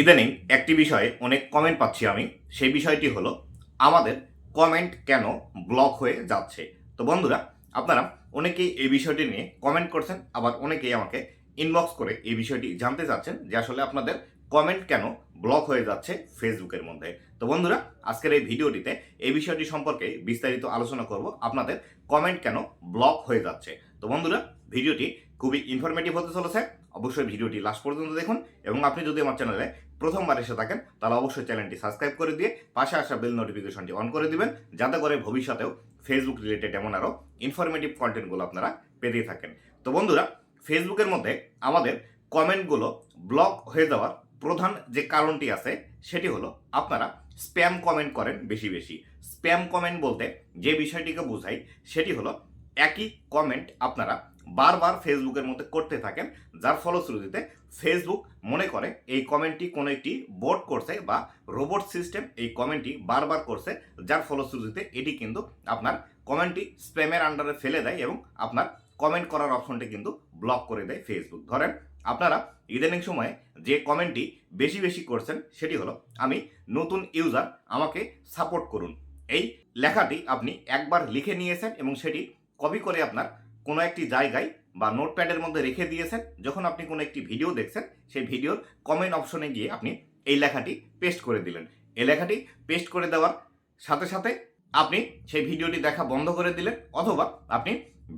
ইদানিং একটি বিষয়ে অনেক কমেন্ট পাচ্ছি আমি। সেই বিষয়টি হলো, আমাদের কমেন্ট কেন ব্লক হয়ে যাচ্ছে? তো বন্ধুরা, আপনারা অনেকেই এই বিষয়টি নিয়ে কমেন্ট করছেন, আবার অনেকেই আমাকে ইনবক্স করে এই বিষয়টি জানতে চাচ্ছেন যে আসলে আপনাদের কমেন্ট কেন ব্লক হয়ে যাচ্ছে ফেসবুকের মধ্যে। তো বন্ধুরা, আজকের এই ভিডিওটিতে এই বিষয়টি সম্পর্কে বিস্তারিত আলোচনা করব, আপনাদের কমেন্ট কেন ব্লক হয়ে যাচ্ছে? তো বন্ধুরা, ভিডিওটি খুবই ইনফরমেটিভ হতে চলেছে। অবশ্যই ভিডিওটি লাস্ট পর্যন্ত দেখুন এবং আপনি যদি আমার চ্যানেলে প্রথমবার এসে থাকেন, তাহলে অবশ্যই চ্যানেলটি সাবস্ক্রাইব করে দিয়ে পাশে আসা বেল নোটিফিকেশনটি অন করে দিবেন, যাতে করে ভবিষ্যতেও ফেসবুক রিলেটেড এমন আরও ইনফরমেটিভ কন্টেন্টগুলো আপনারা পেতে থাকেন। তো বন্ধুরা ফেসবুকের মধ্যে আমাদের কমেন্টগুলো ব্লক হয়ে যাওয়ার প্রধান যে কারণটি আছে, সেটি হলো আপনারা স্প্যাম কমেন্ট করেন বেশি বেশি। স্প্যাম কমেন্ট বলতে যে বিষয়টিকে বোঝাই, সেটি হলো একই কমেন্ট আপনারা বারবার ফেসবুকের মধ্যে করতে থাকেন, যার ফলশ্রুতিতে ফেসবুক মনে করে এই কমেন্টটি কোনো একটি বোর্ড করছে বা রোবট সিস্টেম এই কমেন্টটি বারবার করছে, যার ফলশ্রুতিতে এটি কিন্তু আপনার কমেন্টটি স্প্যামের আন্ডারে ফেলে দেয় এবং আপনার কমেন্ট করার অপশনটি কিন্তু ব্লক করে দেয় ফেসবুক ধরেন আপনারা ইদানিং সময়ে যে কমেন্টটি বেশি বেশি করছেন, সেটি হলো, আমি নতুন ইউজার আমাকে সাপোর্ট করুন। এই লেখাটি আপনি একবার লিখে নিয়েছেন এবং সেটি কপি করে আপনার কোনো একটি জায়গায় বা নোটপ্যাডের মধ্যে রেখে দিয়েছেন, যখন আপনি কোনো একটি ভিডিও দেখছেন, সেই ভিডিওর কমেন্ট অপশনে গিয়ে আপনি এই লেখাটি পেস্ট করে দিলেন। এই লেখাটি পেস্ট করে দেওয়ার সাথে সাথে আপনি সেই ভিডিওটি দেখা বন্ধ করে দিলেন, অথবা আপনি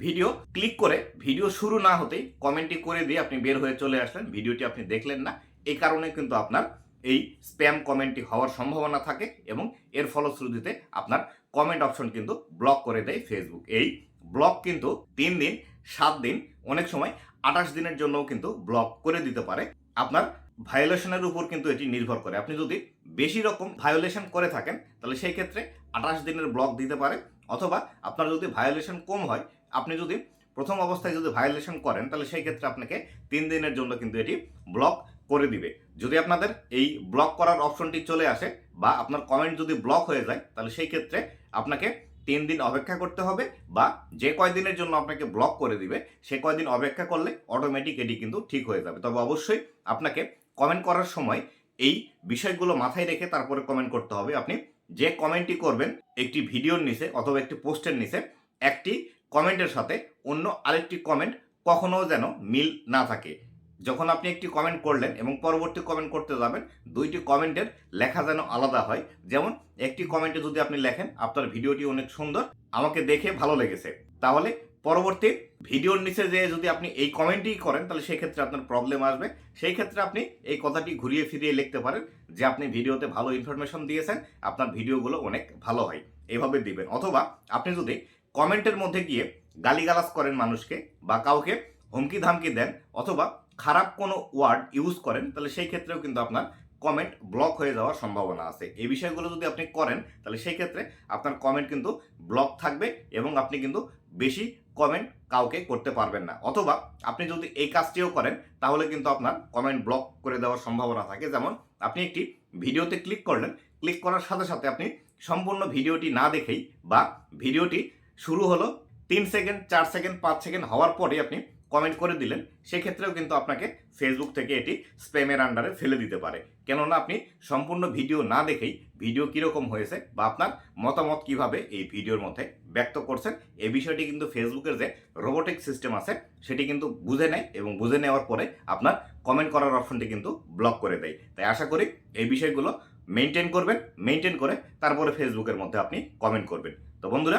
ভিডিও ক্লিক করে ভিডিও শুরু না হতেই কমেন্টটি করে দিয়ে আপনি বের হয়ে চলে আসলেন, ভিডিওটি আপনি দেখলেন না। এই কারণে কিন্তু আপনার এই স্প্যাম কমেন্টটি হওয়ার সম্ভাবনা থাকে এবং এর ফলশ্রুতিতে আপনার কমেন্ট অপশন কিন্তু ব্লক করে দেয় ফেসবুক এই ব্লক কিন্তু তিন দিন, সাত দিন, অনেক সময় আঠাশ দিনের জন্যও কিন্তু ব্লক করে দিতে পারে। আপনার ভায়োলেশনের উপর কিন্তু এটি নির্ভর করে। আপনি যদি বেশি রকম ভায়োলেশন করে থাকেন, তাহলে সেই ক্ষেত্রে আঠাশ দিনের ব্লক দিতে পারে। অথবা আপনার যদি ভায়োলেশন কম হয়, আপনি যদি প্রথম অবস্থায় যদি ভায়োলেশন করেন, তাহলে সেই ক্ষেত্রে আপনাকে তিন দিনের জন্য কিন্তু এটি ব্লক করে দিবে। যদি আপনাদের এই ব্লক করার অপশনটি চলে আসে বা আপনার কমেন্ট যদি ব্লক হয়ে যায়, তাহলে সেই ক্ষেত্রে আপনাকে তিন দিন অপেক্ষা করতে হবে বা যে কয়দিনের জন্য আপনাকে ব্লক করে দিবে, সে কয়দিন অপেক্ষা করলে অটোমেটিক এটি কিন্তু ঠিক হয়ে যাবে। তবে অবশ্যই আপনাকে কমেন্ট করার সময় এই বিষয়গুলো মাথায় রেখে তারপরে কমেন্ট করতে হবে। আপনি যে কমেন্টটি করবেন, একটি ভিডিওর নিচে অথবা একটি পোস্টের নিচে, একটি কমেন্টের সাথে অন্য আরেকটি কমেন্ট কখনো যেন মিল না থাকে। যখন আপনি একটি কমেন্ট করলেন এবং পরবর্তী কমেন্ট করতে যাবেন, দুইটি কমেন্টের লেখা যেন আলাদা হয়। যেমন, একটি কমেন্টে যদি আপনি লেখেন, আপনার ভিডিওটি অনেক সুন্দর, আমাকে দেখে ভালো লেগেছে। তাহলে পরবর্তী ভিডিওর নিচে যে যদি আপনি এই কমেন্টই করেন, তাহলে সেই ক্ষেত্রে আপনার প্রবলেম আসবে। সেই ক্ষেত্রে আপনি এই কথাটি ঘুরিয়ে ফিরিয়ে লিখতে পারেন যে আপনি ভিডিওতে ভালো ইনফরমেশন দিয়েছেন, আপনার ভিডিওগুলো অনেক ভালো হয়। এভাবে দিবেন। অথবা আপনি যদি কমেন্টের মধ্যে গিয়ে গালিগালাজ করেন মানুষকে বা কাউকে হুমকি ধামকি দেন, অথবা খারাপ কোনো ওয়ার্ড ইউজ করেন, তাহলে সেই ক্ষেত্রেও কিন্তু আপনার কমেন্ট ব্লক হয়ে যাওয়ার সম্ভাবনা আছে। এই বিষয়গুলো যদি আপনি করেন, তাহলে সেই ক্ষেত্রে আপনার কমেন্ট কিন্তু ব্লক থাকবে এবং আপনি কিন্তু বেশি কমেন্ট কাউকে করতে পারবেন না। অথবা আপনি যদি এই কাজটিও করেন, তাহলে কিন্তু আপনার কমেন্ট ব্লক করে দেওয়ার সম্ভাবনা থাকে। যেমন আপনি একটি ভিডিওতে ক্লিক করলেন ক্লিক করার সাথে সাথে আপনি সম্পূর্ণ ভিডিওটি না দেখেই বা ভিডিওটি শুরু হলো তিন সেকেন্ড চার সেকেন্ড পাঁচ সেকেন্ড হওয়ার পরে আপনি কমেন্ট করে দিলেন, সেক্ষেত্রেও কিন্তু আপনাকে ফেসবুক থেকে এটি স্প্যামের আন্ডারে ফেলে দিতে পারে। কেননা আপনি সম্পূর্ণ ভিডিও না দেখেই ভিডিও কীরকম হয়েছে বা আপনার মতামত কীভাবে এই ভিডিওর মধ্যে ব্যক্ত করছেন এই বিষয়টি কিন্তু ফেসবুকের যে রোবোটিক সিস্টেম আছে, সেটি কিন্তু বুঝে নেয় এবং বুঝে নেওয়ার পরে আপনার কমেন্ট করার অপশনটি কিন্তু ব্লক করে দেয়। তাই আশা করি এই বিষয়গুলো মেনটেন করবেন মেনটেন করে তারপরে ফেসবুকের মধ্যে আপনি কমেন্ট করবেন। তো বন্ধুরা